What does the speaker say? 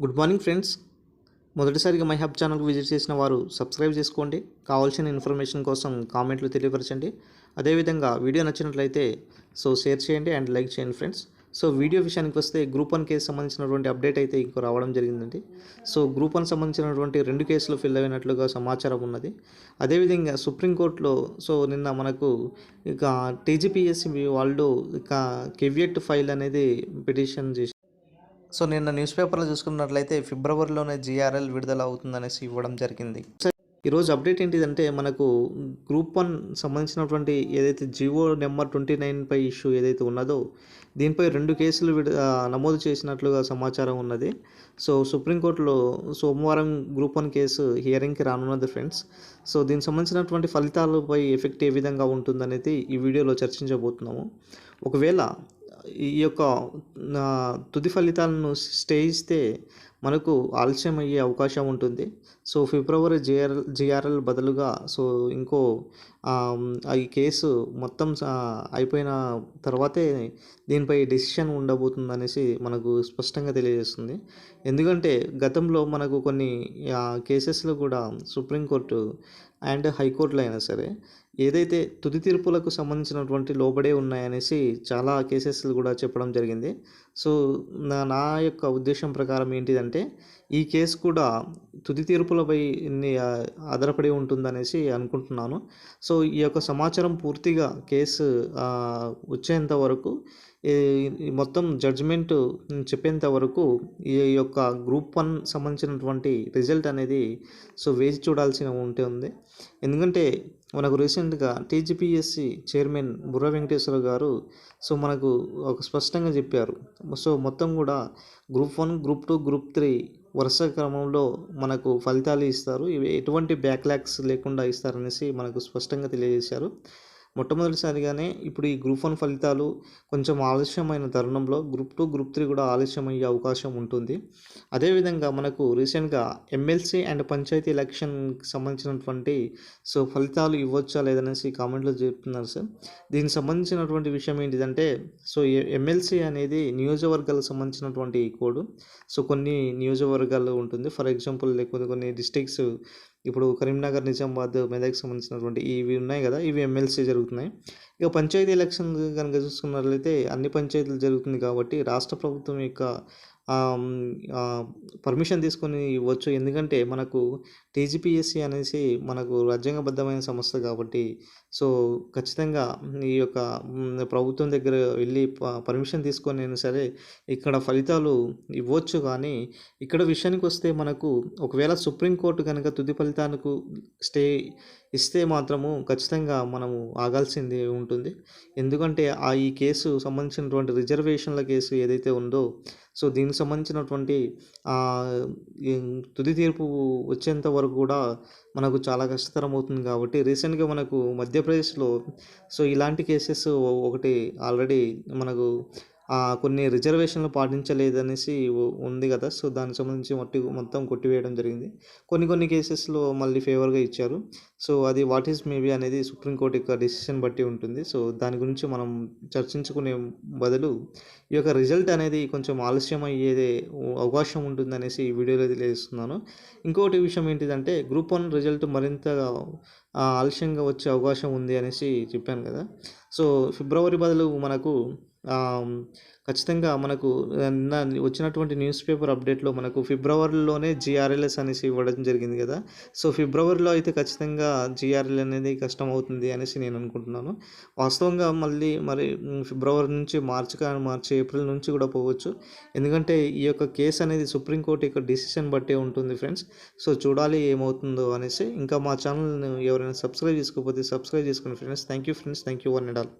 Good morning friends. మొదటిసారిగా my hub ఛానల్కి visit చేసిన వారు సబ్స్క్రైబ్ చేసుకోండి. కావాల్సిన ఇన్ఫర్మేషన్ కోసం కామెంట్లు తెలియపరచండి. అదేవిధంగా వీడియో నచ్చినట్లయితే సో షేర్ చేయండి అండ్ లైక్ చేయండి ఫ్రెండ్స్. సో వీడియో విషయానికి వస్తే గ్రూప్ వన్ కేసు సంబంధించినటువంటి అప్డేట్ అయితే ఇంకో రావడం జరిగిందండి. సో గ్రూప్ వన్ సంబంధించినటువంటి రెండు కేసులు ఫిల్ అయినట్లుగా సమాచారం ఉన్నది. అదేవిధంగా సుప్రీంకోర్టులో సో నిన్న మనకు ఇక టీజీపీఎస్సీ వాళ్ళు ఇక కెవియట్ ఫైల్ అనేది పిటిషన్ చేసి సో నిన్న న్యూస్ పేపర్లో చూసుకున్నట్లయితే ఫిబ్రవరిలోనే జిఆర్ఎల్ విడుదల అవుతుందనేసి ఇవ్వడం జరిగింది. ఈరోజు అప్డేట్ ఏంటిదంటే మనకు గ్రూప్ వన్ సంబంధించినటువంటి ఏదైతే జివో నెంబర్ ట్వంటీ నైన్ పై ఇష్యూ ఏదైతే ఉన్నదో దీనిపై రెండు కేసులు విడు నమోదు చేసినట్లుగా సమాచారం ఉన్నది. సో సుప్రీంకోర్టులో సోమవారం గ్రూప్ వన్ కేసు హియరింగ్కి రానున్నది ఫ్రెండ్స్. సో దీనికి సంబంధించినటువంటి ఫలితాలపై ఎఫెక్ట్ ఏ విధంగా ఉంటుందనేది ఈ వీడియోలో చర్చించబోతున్నాము. ఒకవేళ ఈ యొక్క తుది ఫలితాలను స్టే ఇస్తే మనకు ఆలస్యం అయ్యే అవకాశం ఉంటుంది. సో ఫిబ్రవరి జిఆర్ఎల్ జిఆర్ఎల్ బదులుగా సో ఇంకో ఆ, ఈ కేసు మొత్తం స- అయిపోయిన తర్వాతే దీనిపై డెసిషన్ ఉండబోతుంది అనేసి మనకు స్పష్టంగా తెలియజేస్తుంది. ఎందుకంటే గతంలో మనకు కొన్ని కేసెస్లో కూడా సుప్రీంకోర్టు అండ్ హైకోర్టులో అయినా సరే ఏదైతే తుది తీర్పులకు సంబంధించినటువంటి లోబడే ఉన్నాయనేసి చాలా కేసెస్లు కూడా చెప్పడం జరిగింది. సో నా నా యొక్క ఉద్దేశం ప్రకారం ఏంటిదంటే ఈ కేసు కూడా తుది తీర్పులపై ఆధారపడి ఉంటుందనేసి అనుకుంటున్నాను. సో ఈ యొక్క సమాచారం పూర్తిగా కేసు వచ్చేంత వరకు ఈ మొత్తం జడ్జిమెంట్ చెప్పేంత వరకు ఈ యొక్క గ్రూప్ వన్ సంబంధించినటువంటి రిజల్ట్ అనేది సో వేచి చూడాల్సిన ఉంటే ఉంది. ఎందుకంటే మనకు రీసెంట్గా టీజీపీఎస్సి చైర్మన్ బుర్ర వెంకటేశ్వర గారు సో మనకు ఒక స్పష్టంగా చెప్పారు. సో మొత్తం కూడా group one group two group three వరుస క్రమంలో మనకు ఫలితాలు ఇస్తారు. ఇవి ఎటువంటి బ్యాక్లాగ్స్ లేకుండా ఇస్తారనేసి మనకు స్పష్టంగా తెలియజేశారు. మొట్టమొదటిసారిగానే ఇప్పుడు ఈ గ్రూప్ వన్ ఫలితాలు కొంచెం ఆలస్యమైన తరుణంలో గ్రూప్ టూ గ్రూప్ త్రీ కూడా ఆలస్యం అయ్యే అవకాశం ఉంటుంది. అదేవిధంగా మనకు రీసెంట్గా ఎమ్మెల్సీ అండ్ పంచాయతీ ఎలక్షన్కి సంబంధించినటువంటి సో ఫలితాలు ఇవ్వచ్చా లేదనేసి కామెంట్లో చెప్తున్నారు సార్. దీనికి సంబంధించినటువంటి విషయం ఏంటిదంటే సో ఎమ్మెల్సీ అనేది నియోజకవర్గాలకు సంబంధించినటువంటి కోడ్. సో కొన్ని నియోజకవర్గాలు ఉంటుంది. ఫర్ ఎగ్జాంపుల్ లేకపోతే కొన్ని డిస్ట్రిక్ట్స్ ఇప్పుడు కరీంనగర్ నిజామాబాద్ మెదక్కి సంబంధించినటువంటి ఇవి ఉన్నాయి కదా ఇవి ఎమ్మెల్సీ జరుగుతున్నాయి. ఇక పంచాయతీ ఎలక్షన్ కనుక చూసుకున్నట్లయితే అన్ని పంచాయతీలు జరుగుతుంది కాబట్టి రాష్ట్ర ప్రభుత్వం యొక్క పర్మిషన్ తీసుకొని ఇవ్వచ్చు. ఎందుకంటే మనకు టీజీపీఎస్సీ అనేసి మనకు రాజ్యాంగబద్ధమైన సంస్థ కాబట్టి సో ఖచ్చితంగా ఈ యొక్క ప్రభుత్వం దగ్గర వెళ్ళి పర్మిషన్ తీసుకొని అయినా సరే ఇక్కడ ఫలితాలు ఇవ్వచ్చు. కానీ ఇక్కడ విషయానికి వస్తే మనకు ఒకవేళ సుప్రీంకోర్టు కనుక తుది ఫలితానికి స్టే ఇస్తే మాత్రము ఖచ్చితంగా మనము ఆగాల్సింది ఉంటుంది. ఎందుకంటే ఆ ఈ కేసు సంబంధించినటువంటి రిజర్వేషన్ల కేసు ఏదైతే ఉందో సో దీనికి సంబంధించినటువంటి తుది తీర్పు వచ్చేంత వరకు కూడా మనకు చాలా కష్టతరం అవుతుంది కాబట్టి రీసెంట్గా మనకు మధ్యప్రదేశ్లో సో ఇలాంటి కేసెస్ ఒకటి ఆల్రెడీ మనకు కొన్ని రిజర్వేషన్లు పాటించలేదనేసి ఉంది కదా. సో దానికి సంబంధించి మట్టి మొత్తం కొట్టివేయడం జరిగింది. కొన్ని కొన్ని కేసెస్లో మళ్ళీ ఫేవర్గా ఇచ్చారు. సో అది వాట్ ఈస్ మేబీ అనేది సుప్రీంకోర్టు యొక్క డెసిషన్ బట్టి ఉంటుంది. సో దాని గురించి మనం చర్చించుకునే బదులు ఈ యొక్క రిజల్ట్ అనేది కొంచెం ఆలస్యం అయ్యేదే అవకాశం ఉంటుందనేసి ఈ వీడియోలో తెలియజేస్తున్నాను. ఇంకొకటి విషయం ఏంటిదంటే గ్రూప్ వన్ రిజల్ట్ మరింత ఆలస్యంగా వచ్చే అవకాశం ఉంది అనేసి చెప్పాను కదా. సో ఫిబ్రవరి బదులు మనకు ఖచ్చితంగా మనకు వచ్చినటువంటి న్యూస్ పేపర్ అప్డేట్లో మనకు ఫిబ్రవరిలోనే జిఆర్ఎల్ఎస్ అనేసి ఇవ్వడం జరిగింది కదా. సో ఫిబ్రవరిలో అయితే ఖచ్చితంగా జిఆర్ఎల్ అనేది కష్టం అవుతుంది అనేసి నేను అనుకుంటున్నాను. వాస్తవంగా మళ్ళీ మరి ఫిబ్రవరి నుంచి మార్చి కానీ మార్చి ఏప్రిల్ నుంచి కూడా పోవచ్చు. ఎందుకంటే ఈ యొక్క కేసు అనేది సుప్రీంకోర్టు యొక్క డిసిషన్ బట్టే ఉంటుంది ఫ్రెండ్స్. సో చూడాలి ఏమవుతుందో అనేసి. ఇంకా మా ఛానల్ని ఎవరైనా సబ్స్క్రైబ్ చేసుకోకపోతే సబ్స్క్రైబ్ చేసుకోండి friends. Thank you friends. Thank you one and all.